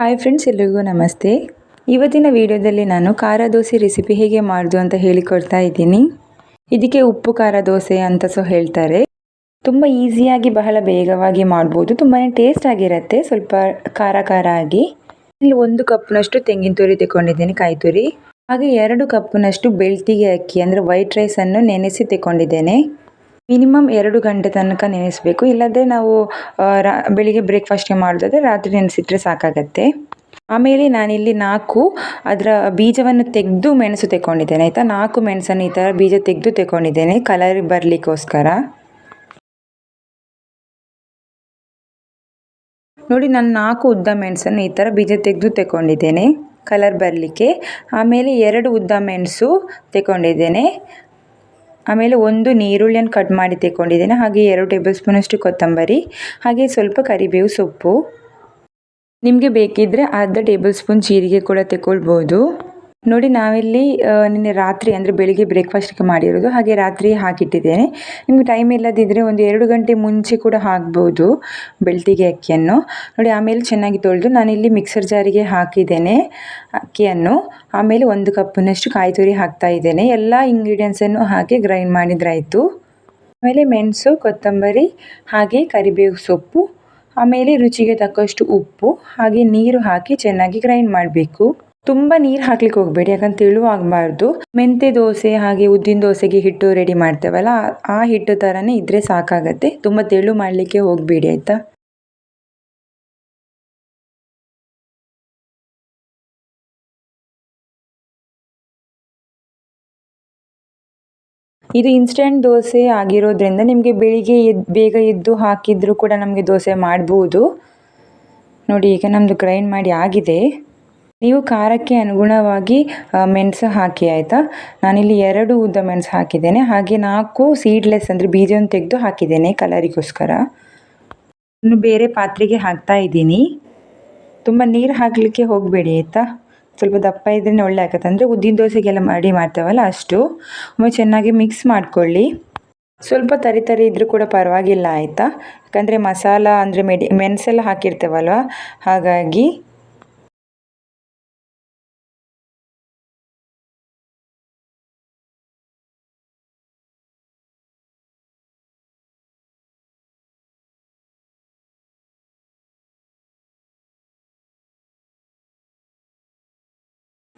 Hi friends, ಎಲ್ರಿಗೂ ನಮಸ್ತೆ. ಇವತ್ತಿನ ವಿಡಿಯೋದಲ್ಲಿ ನಾನು ಖಾರ ದೋಸೆ ರೆಸಿಪಿ ಹೇಗೆ ಮಾಡೋದು ಅಂತ ಹೇಳಿಕೊಡ್ತಾ ಇದ್ದೀನಿ. ಇದಕ್ಕೆ ಉಪ್ಪು, ಖಾರ ದೋಸೆ ಅಂತ ಸೊ ಹೇಳ್ತಾರೆ. ತುಂಬ ಈಸಿಯಾಗಿ, ಬಹಳ ಬೇಗವಾಗಿ ಮಾಡ್ಬೋದು. ತುಂಬಾ ಟೇಸ್ಟ್ ಆಗಿರುತ್ತೆ. ಸ್ವಲ್ಪ ಖಾರ ಖಾರ ಆಗಿ. ಇಲ್ಲಿ ಒಂದು ಕಪ್ನಷ್ಟು ತೆಂಗಿನ ತುರಿ ತಗೊಂಡಿದ್ದೀನಿ ಕಾಯಿ ತುರಿ ಹಾಗೆ ಎರಡು ಕಪ್ನಷ್ಟು ಬೆಳ್ತಿಗೆ ಅಕ್ಕಿ, ಅಂದರೆ ವೈಟ್ ರೈಸನ್ನು ನೆನೆಸಿ ತಗೊಂಡಿದ್ದೇನೆ ಮಿನಿಮಮ್ ಎರಡು ಗಂಟೆ ತನಕ ನೆನೆಸಬೇಕು. ಇಲ್ಲದ್ರೆ ನಾವು ರಾ, ಬೆಳಿಗ್ಗೆ ಬ್ರೇಕ್ಫಾಸ್ಟ್ಗೆ ಮಾಡೋದಾದ್ರೆ ರಾತ್ರಿ ನೆನೆಸಿಟ್ರೆ ಸಾಕಾಗತ್ತೆ. ಆಮೇಲೆ ನಾನಿಲ್ಲಿ ನಾಲ್ಕು ಅದರ ಬೀಜವನ್ನು ತೆಗೆದು ಮೆಣಸು ತೆಗೊಂಡಿದ್ದೇನೆ ಆಯಿತಾ? ನಾಲ್ಕು ಮೆಣಸನ್ನು ಈ ಥರ ಬೀಜ ತೆಗೆದು ತೆಗೊಂಡಿದ್ದೇನೆ ಕಲರ್ ಬರಲಿಕ್ಕೋಸ್ಕರ. ನೋಡಿ, ನಾನು ನಾಲ್ಕು ಉದ್ದ ಮೆಣಸನ್ನು ಈ ಥರ ಬೀಜ ತೆಗೆದು ತೆಗೊಂಡಿದ್ದೇನೆ ಕಲರ್ ಬರಲಿಕ್ಕೆ. ಆಮೇಲೆ ಎರಡು ಉದ್ದ ಮೆಣಸು ತೆಗೊಂಡಿದ್ದೇನೆ ಆಮೇಲೆ ಒಂದು ನೀರುಳ್ಳಿಯನ್ನು ಕಟ್ ಮಾಡಿ ತೆಕ್ಕೊಂಡಿದ್ದೇನೆ. ಹಾಗೆ ಎರಡು ಟೇಬಲ್ ಸ್ಪೂನಷ್ಟು ಕೊತ್ತಂಬರಿ, ಹಾಗೆ ಸ್ವಲ್ಪ ಕರಿಬೇವು ಸೊಪ್ಪು. ನಿಮಗೆ ಬೇಕಿದ್ದರೆ ಅರ್ಧ ಟೇಬಲ್ ಸ್ಪೂನ್ ಜೀರಿಗೆ ಕೂಡ ತೆಗೊಳ್ಬೋದು ನೋಡಿ, ನಾವಿಲ್ಲಿ ನಿನ್ನೆ ರಾತ್ರಿ ಅಂದರೆ ಬೆಳಿಗ್ಗೆ ಬ್ರೇಕ್ಫಾಸ್ಟ್ಗೆ ಮಾಡಿರೋದು. ಹಾಗೆ ರಾತ್ರಿ ಹಾಕಿಟ್ಟಿದ್ದೇನೆ. ನಿಮಗೆ ಟೈಮ್ ಇಲ್ಲದಿದ್ದರೆ ಒಂದು ಎರಡು ಗಂಟೆ ಮುಂಚೆ ಕೂಡ ಹಾಕ್ಬೋದು ಬೆಳ್ತಿಗೆ ಅಕ್ಕಿಯನ್ನು. ನೋಡಿ, ಆಮೇಲೆ ಚೆನ್ನಾಗಿ ತೊಳೆದು ನಾನಿಲ್ಲಿ ಮಿಕ್ಸರ್ ಜಾರಿಗೆ ಹಾಕಿದ್ದೇನೆ ಅಕ್ಕಿಯನ್ನು. ಆಮೇಲೆ ಒಂದು ಕಪ್ಪಿನಷ್ಟು ಕಾಯಿ ತುರಿ ಹಾಕ್ತಾ ಇದ್ದೇನೆ. ಎಲ್ಲ ಇಂಗ್ರೀಡಿಯೆಂಟ್ಸನ್ನು ಹಾಕಿ ಗ್ರೈಂಡ್ ಮಾಡಿದ್ರಾಯಿತು. ಆಮೇಲೆ ಮೆಣಸು, ಕೊತ್ತಂಬರಿ, ಹಾಗೆ ಕರಿಬೇವು ಸೊಪ್ಪು, ಆಮೇಲೆ ರುಚಿಗೆ ತಕ್ಕಷ್ಟು ಉಪ್ಪು, ಹಾಗೆ ನೀರು ಹಾಕಿ ಚೆನ್ನಾಗಿ ಗ್ರೈಂಡ್ ಮಾಡಬೇಕು. ತುಂಬ ನೀರು ಹಾಕ್ಲಿಕ್ಕೆ ಹೋಗಬೇಡಿ, ಯಾಕಂತ ತೆಳುವಾಗಬಾರ್ದು. ಮೆಂತೆ ದೋಸೆ ಹಾಗೆ ಉದ್ದಿನ ದೋಸೆಗೆ ಹಿಟ್ಟು ರೆಡಿ ಮಾಡ್ತೇವಲ್ಲ, ಆ ಹಿಟ್ಟು ಥರನೇ ಇದ್ರೆ ಸಾಕಾಗತ್ತೆ. ತುಂಬ ತೆಳು ಮಾಡಲಿಕ್ಕೆ ಹೋಗಬೇಡಿ, ಆಯಿತಾ? ಇದು ಇನ್ಸ್ಟೆಂಟ್ ದೋಸೆ ಆಗಿರೋದ್ರಿಂದ ನಿಮಗೆ ಬೆಳಿಗ್ಗೆ ಎದ್ದು ಬೇಗ ಎದ್ದು ಹಾಕಿದರೂ ಕೂಡ ನಮಗೆ ದೋಸೆ ಮಾಡ್ಬೋದು. ನೋಡಿ, ಈಗ ನಮ್ಮದು ಗ್ರೈಂಡ್ ಮಾಡಿ ಆಗಿದೆ. ನೀವು ಖಾರಕ್ಕೆ ಅನುಗುಣವಾಗಿ ಮೆಣಸು ಹಾಕಿ, ಆಯಿತಾ? ನಾನಿಲ್ಲಿ ಎರಡು ಉದ್ದ ಮೆಣಸು ಹಾಕಿದ್ದೇನೆ. ಹಾಗೆ ನಾಲ್ಕು ಸೀಡ್ಲೆಸ್ ಅಂದರೆ ಬೀಜವನ್ನು ತೆಗೆದು ಹಾಕಿದ್ದೇನೆ ಕಲರಿಗೋಸ್ಕರ. ಇನ್ನು ಬೇರೆ ಪಾತ್ರೆಗೆ ಹಾಕ್ತಾ ಇದ್ದೀನಿ. ತುಂಬ ನೀರು ಹಾಕಲಿಕ್ಕೆ ಹೋಗಬೇಡಿ, ಆಯಿತಾ? ಸ್ವಲ್ಪ ದಪ್ಪ ಇದ್ರೇ ಒಳ್ಳೆ ಆಗತ್ತೆ ಅಂದರೆ ಉದ್ದಿನ ದೋಸೆಗೆಲ್ಲ ಮಾಡಿ ಮಾಡ್ತೇವಲ್ಲ ಅಷ್ಟು. ಒಮ್ಮೆ ಚೆನ್ನಾಗಿ ಮಿಕ್ಸ್ ಮಾಡ್ಕೊಳ್ಳಿ. ಸ್ವಲ್ಪ ತರಿ ತರಿ ಇದ್ದರೂ ಕೂಡ ಪರವಾಗಿಲ್ಲ, ಆಯಿತಾ? ಯಾಕಂದರೆ ಮಸಾಲ ಅಂದರೆ ಮೆಡಿ, ಮೆಣಸೆಲ್ಲ ಹಾಕಿರ್ತೇವಲ್ವ? ಹಾಗಾಗಿ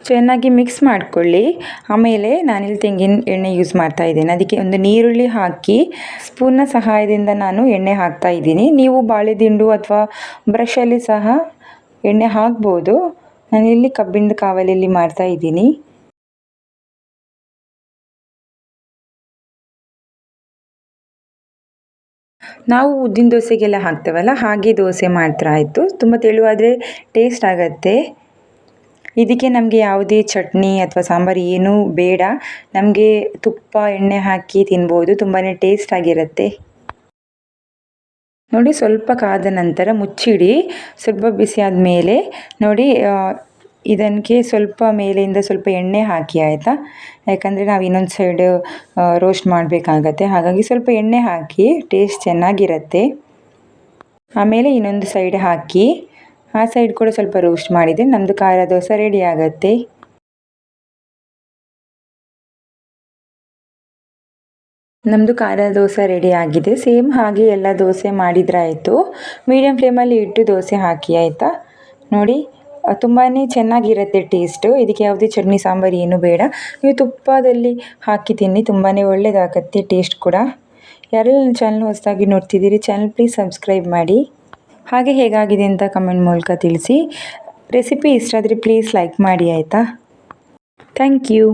ಚೆನ್ನಾಗಿ ಮಿಕ್ಸ್ ಮಾಡಿಕೊಳ್ಳಿ. ಆಮೇಲೆ ನಾನಿಲ್ಲಿ ತೆಂಗಿನ ಎಣ್ಣೆ ಯೂಸ್ ಮಾಡ್ತಾ ಇದ್ದೇನೆ. ಅದಕ್ಕೆ ಒಂದು ನೀರುಳ್ಳಿ ಹಾಕಿ ಸ್ಪೂನ್ನ ಸಹಾಯದಿಂದ ನಾನು ಎಣ್ಣೆ ಹಾಕ್ತಾ ಇದ್ದೀನಿ. ನೀವು ಬಾಳೆದಿಂಡು ಅಥವಾ ಬ್ರಷಲ್ಲಿ ಸಹ ಎಣ್ಣೆ ಹಾಕ್ಬೋದು. ನಾನಿಲ್ಲಿ ಕಬ್ಬಿಣದ ಕಾವಲಲ್ಲಿ ಮಾಡ್ತಾ ಇದ್ದೀನಿ. ನಾವು ಉದ್ದಿನ ದೋಸೆಗೆಲ್ಲ ಹಾಕ್ತೇವಲ್ಲ, ಹಾಗೆ ದೋಸೆ ಮಾಡ್ತಾ ಆಯಿತು ತುಂಬ ತೆಳುವಾದರೆ ಟೇಸ್ಟ್ ಆಗುತ್ತೆ. ಇದಕ್ಕೆ ನಮಗೆ ಯಾವುದೇ ಚಟ್ನಿ ಅಥವಾ ಸಾಂಬಾರು ಏನೂ ಬೇಡ. ನಮಗೆ ತುಪ್ಪ, ಎಣ್ಣೆ ಹಾಕಿ ತಿನ್ಬೋದು. ತುಂಬಾ ಟೇಸ್ಟ್ ಆಗಿರುತ್ತೆ. ನೋಡಿ, ಸ್ವಲ್ಪ ಕಾದ ನಂತರ ಮುಚ್ಚಿಡಿ. ಸ್ವಲ್ಪ ಬಿಸಿ ಆದಮೇಲೆ ನೋಡಿ ಇದಕ್ಕೆ ಸ್ವಲ್ಪ ಮೇಲೆಯಿಂದ ಸ್ವಲ್ಪ ಎಣ್ಣೆ ಹಾಕಿ ಆಯಿತಾ? ಯಾಕಂದರೆ ನಾವು ಇನ್ನೊಂದು ಸೈಡ್ ರೋಸ್ಟ್ ಮಾಡಬೇಕಾಗತ್ತೆ. ಹಾಗಾಗಿ ಸ್ವಲ್ಪ ಎಣ್ಣೆ ಹಾಕಿ ಟೇಸ್ಟ್ ಚೆನ್ನಾಗಿರುತ್ತೆ. ಆಮೇಲೆ ಇನ್ನೊಂದು ಸೈಡ್ ಹಾಕಿ ಆ ಸೈಡ್ ಕೂಡ ಸ್ವಲ್ಪ ರೋಸ್ಟ್ ಮಾಡಿದೆ. ನಮ್ಮದು ಖಾರ ದೋಸೆ ರೆಡಿ ಆಗುತ್ತೆ. ನಮ್ಮದು ಖಾರ ದೋಸೆ ರೆಡಿ ಆಗಿದೆ. ಸೇಮ್ ಹಾಗೆ ಎಲ್ಲ ದೋಸೆ ಮಾಡಿದ್ರಾಯಿತು ಮೀಡಿಯಮ್ ಫ್ಲೇಮಲ್ಲಿ ಇಟ್ಟು ದೋಸೆ ಹಾಕಿ, ಆಯಿತಾ? ನೋಡಿ ತುಂಬಾ ಚೆನ್ನಾಗಿರುತ್ತೆ ಟೇಸ್ಟು ಇದಕ್ಕೆ ಯಾವುದೇ ಚಟ್ನಿ, ಸಾಂಬಾರು ಏನು ಬೇಡ. ನೀವು ತುಪ್ಪದಲ್ಲಿ ಹಾಕಿ ತಿನ್ನಿ. ತುಂಬಾ ಒಳ್ಳೆಯದಾಗತ್ತೆ ಟೇಸ್ಟ್ ಕೂಡ. ಯಾರೆಲ್ಲ ನನ್ನ ಚಾನಲ್ ಹೊಸದಾಗಿ ನೋಡ್ತಿದ್ದೀರಿ ಚಾನಲ್ ಪ್ಲೀಸ್ ಸಬ್ಸ್ಕ್ರೈಬ್ ಮಾಡಿ. ಹಾಗೆ ಹೇಗಾಗಿದೆ ಅಂತ ಕಮೆಂಟ್ ಮೂಲಕ ತಿಳಿಸಿ. ರೆಸಿಪಿ ಇಷ್ಟ ಆದರೆ ಪ್ಲೀಸ್ ಲೈಕ್ ಮಾಡಿ ಆಯಿತಾ? Thank you